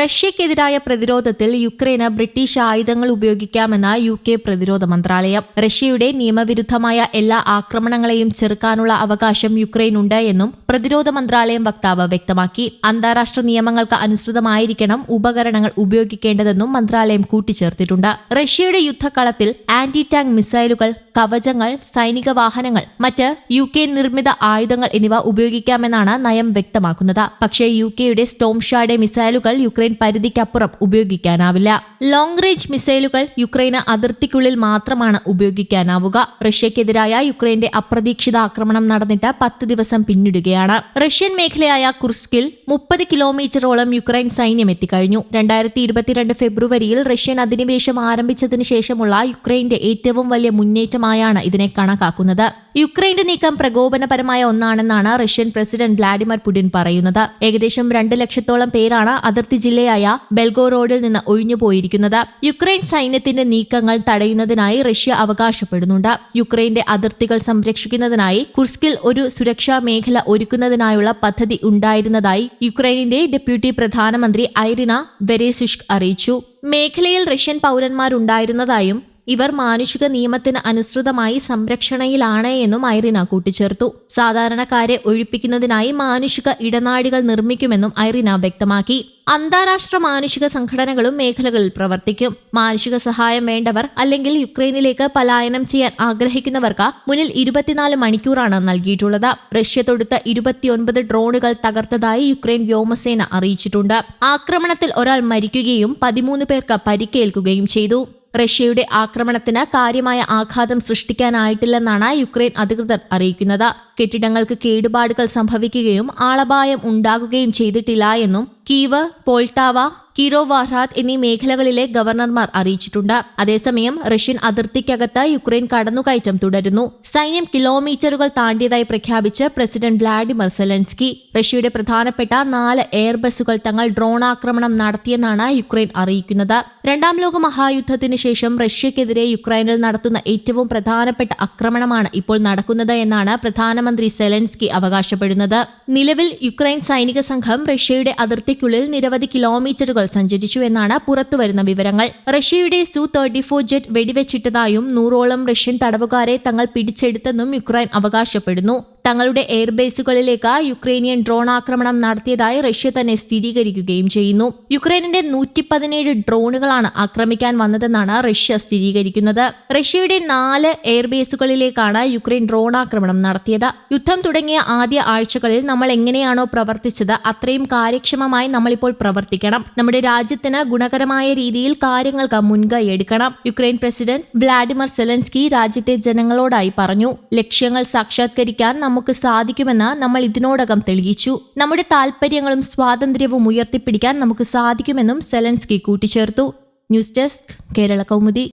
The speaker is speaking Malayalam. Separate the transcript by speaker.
Speaker 1: റഷ്യക്കെതിരായ പ്രതിരോധത്തിൽ യുക്രൈന് ബ്രിട്ടീഷ് ആയുധങ്ങൾ ഉപയോഗിക്കാമെന്ന യു കെ പ്രതിരോധ മന്ത്രാലയം. റഷ്യയുടെ നിയമവിരുദ്ധമായ എല്ലാ ആക്രമണങ്ങളെയും ചെറുക്കാനുള്ള അവകാശം യുക്രൈനുണ്ട് എന്നും പ്രതിരോധ മന്ത്രാലയം വക്താവ് വ്യക്തമാക്കി. അന്താരാഷ്ട്ര നിയമങ്ങൾക്ക് അനുസൃതമായിരിക്കണം ഉപകരണങ്ങൾ ഉപയോഗിക്കേണ്ടതെന്നും മന്ത്രാലയം കൂട്ടിച്ചേർത്തിട്ടുണ്ട്. റഷ്യയുടെ യുദ്ധക്കളത്തിൽ ആന്റി ടാങ്ക് മിസൈലുകൾ കവചങ്ങൾ സൈനിക വാഹനങ്ങൾ മറ്റ് യു കെ നിർമ്മിത ആയുധങ്ങൾ എന്നിവ ഉപയോഗിക്കാമെന്നാണ് നയം വ്യക്തമാക്കുന്നത്. പക്ഷേ യു കെയുടെ സ്റ്റോം ഷാഡെ മിസൈലുകൾ യുക്രൈൻ പരിധിക്കപ്പുറം ഉപയോഗിക്കാനാവില്ല. ലോങ് റേഞ്ച് മിസൈലുകൾ യുക്രൈന് അതിർത്തിക്കുള്ളിൽ മാത്രമാണ് ഉപയോഗിക്കാനാവുക. റഷ്യക്കെതിരായ യുക്രൈന്റെ അപ്രതീക്ഷിത ആക്രമണം നടന്നിട്ട് പത്ത് ദിവസം പിന്നിടുകയാണ്. റഷ്യൻ മേഖലയായ കുർസ്കിൽ മുപ്പത് കിലോമീറ്ററോളം യുക്രൈൻ സൈന്യം എത്തിക്കഴിഞ്ഞു. രണ്ടായിരത്തി ഇരുപത്തിരണ്ട് ഫെബ്രുവരിയിൽ റഷ്യൻ അധിനിവേശം ആരംഭിച്ചതിനു ശേഷമുള്ള യുക്രൈന്റെ ഏറ്റവും വലിയ മുന്നേറ്റമായാണ് ഇതിനെ കണക്കാക്കുന്നത്. യുക്രൈന്റെ നീക്കം പ്രകോപനപരമായ ഒന്നാണെന്നാണ് റഷ്യൻ പ്രസിഡന്റ് വ്ളാഡിമിർ പുടിൻ പറയുന്നത്. ഏകദേശം രണ്ട് ലക്ഷത്തോളം പേരാണ് അതിർത്തി ജില്ലയായ ബെൽഗോറോഡിൽ നിന്ന് ഒഴിഞ്ഞുപോയിരിക്കുന്നത് യുക്രൈൻ സൈന്യത്തിന്റെ നീക്കങ്ങൾ തടയുന്നതിനായി റഷ്യ അവകാശപ്പെടുന്നുണ്ട്. യുക്രൈന്റെ അതിർത്തികൾ സംരക്ഷിക്കുന്നതിനായി കുർസ്കിൽ ഒരു സുരക്ഷാ മേഖല ഒരുക്കുന്നതിനായുള്ള പദ്ധതി ഉണ്ടായിരുന്നതായി യുക്രൈനിന്റെ ഡെപ്യൂട്ടി പ്രധാനമന്ത്രി ഐറിന ബെരേസുഷ്ക് അറിയിച്ചു. മേഖലയിൽ റഷ്യൻ പൗരന്മാരുണ്ടായിരുന്നതായും ഇവർ മാനുഷിക നിയമത്തിന് അനുസൃതമായി സംരക്ഷണയിലാണ് എന്നും ഐറിന കൂട്ടിച്ചേർത്തു. സാധാരണക്കാരെ ഒഴിപ്പിക്കുന്നതിനായി മാനുഷിക ഇടനാഴികൾ നിർമ്മിക്കുമെന്നും ഐറിന വ്യക്തമാക്കി. അന്താരാഷ്ട്ര മാനുഷിക സംഘടനകളും മേഖലകളിൽ പ്രവർത്തിക്കും. മാനുഷിക സഹായം വേണ്ടവർ അല്ലെങ്കിൽ യുക്രൈനിലേക്ക് പലായനം ചെയ്യാൻ ആഗ്രഹിക്കുന്നവർക്ക് മുന്നിൽ ഇരുപത്തിനാല് മണിക്കൂറാണ് നൽകിയിട്ടുള്ളത്. റഷ്യ തൊടുത്ത ഇരുപത്തിയൊൻപത് ഡ്രോണുകൾ തകർത്തതായി യുക്രൈൻ വ്യോമസേന അറിയിച്ചിട്ടുണ്ട്. ആക്രമണത്തിൽ ഒരാൾ മരിക്കുകയും പതിമൂന്ന് പേർക്ക് പരിക്കേൽക്കുകയും ചെയ്തു. റഷ്യയുടെ ആക്രമണത്തിന് കാര്യമായ ആഘാതം സൃഷ്ടിക്കാനായിട്ടില്ലെന്നാണ് യുക്രൈൻ അധികൃതർ അറിയിക്കുന്നത്. കെട്ടിടങ്ങൾക്ക് കേടുപാടുകൾ സംഭവിക്കുകയും ആളപായം ഉണ്ടാകുകയും ചെയ്തിട്ടില്ല എന്നും കീവ് പോൾട്ടാവ കിരോവാർഹാത്ത് എന്നീ മേഖലകളിലെ ഗവർണർമാർ അറിയിച്ചിട്ടുണ്ട്. അതേസമയം റഷ്യൻ അതിർത്തിക്കകത്ത് യുക്രൈൻ കടന്നുകയറ്റം തുടരുന്നു. സൈന്യം കിലോമീറ്ററുകൾ താണ്ടിയതായി പ്രഖ്യാപിച്ച് പ്രസിഡന്റ് വ്ളാഡിമിർ സെലൻസ്കി. റഷ്യയുടെ പ്രധാനപ്പെട്ട നാല് എയർബസുകൾ തങ്ങൾ ഡ്രോൺ ആക്രമണം നടത്തിയെന്നാണ് യുക്രൈൻ അറിയിക്കുന്നത്. രണ്ടാം ലോക മഹായുദ്ധത്തിന് ശേഷം റഷ്യക്കെതിരെ യുക്രൈനിൽ നടത്തുന്ന ഏറ്റവും പ്രധാനപ്പെട്ട ആക്രമണമാണ് ഇപ്പോൾ നടക്കുന്നത് എന്നാണ് പ്രധാനമന്ത്രി സെലൻസ്കി അവകാശപ്പെടുന്നത്. നിലവിൽ യുക്രൈൻ സൈനിക സംഘം റഷ്യയുടെ അതിർത്തിക്കുള്ളിൽ നിരവധി കിലോമീറ്ററുകൾ സഞ്ചരിച്ചു എന്നാണ് പുറത്തുവരുന്ന വിവരങ്ങൾ. റഷ്യയുടെ സു തേർട്ടി ഫോർ ജെറ്റ് വെടിവെച്ചിട്ടതായും നൂറോളം റഷ്യൻ തടവുകാരെ തങ്ങൾ പിടിച്ചെടുത്തെന്നും യുക്രൈൻ അവകാശപ്പെടുന്നു. തങ്ങളുടെ എയർബേസുകളിലേക്ക് യുക്രൈനിയൻ ഡ്രോൺ ആക്രമണം നടത്തിയതായി റഷ്യ തന്നെ സ്ഥിരീകരിക്കുകയും ചെയ്യുന്നു. യുക്രൈനിന്റെ നൂറ്റി പതിനേഴ് ഡ്രോണുകളാണ് ആക്രമിക്കാൻ വന്നതെന്നാണ് റഷ്യ സ്ഥിരീകരിക്കുന്നത്. റഷ്യയുടെ നാല് എയർബേസുകളിലേക്കാണ് യുക്രൈൻ ഡ്രോൺ ആക്രമണം നടത്തിയത്. യുദ്ധം തുടങ്ങിയ ആദ്യ ആഴ്ചകളിൽ നമ്മൾ എങ്ങനെയാണോ പ്രവർത്തിച്ചത് അത്രയും കാര്യക്ഷമമായി നമ്മളിപ്പോൾ പ്രവർത്തിക്കണം. നമ്മുടെ രാജ്യത്തിന് ഗുണകരമായ രീതിയിൽ കാര്യങ്ങൾക്ക് മുൻകൈ എടുക്കണം. യുക്രൈൻ പ്രസിഡന്റ് വ്ളാഡിമിർ സെലൻസ്കി രാജ്യത്തെ ജനങ്ങളോടായി പറഞ്ഞു. ലക്ഷ്യങ്ങൾ സാക്ഷാത്കരിക്കാൻ നമുക്ക് സാധിക്കുമെന്ന് നമ്മൾ ഇതിനോടകം തെളിയിച്ചു. നമ്മുടെ താൽപ്പര്യങ്ങളും സ്വാതന്ത്ര്യവും ഉയർത്തിപ്പിടിക്കാൻ നമുക്ക് സാധിക്കുമെന്നും സെലൻസ്കി കൂട്ടിച്ചേർത്തു. News desk Kerala Kaumudi.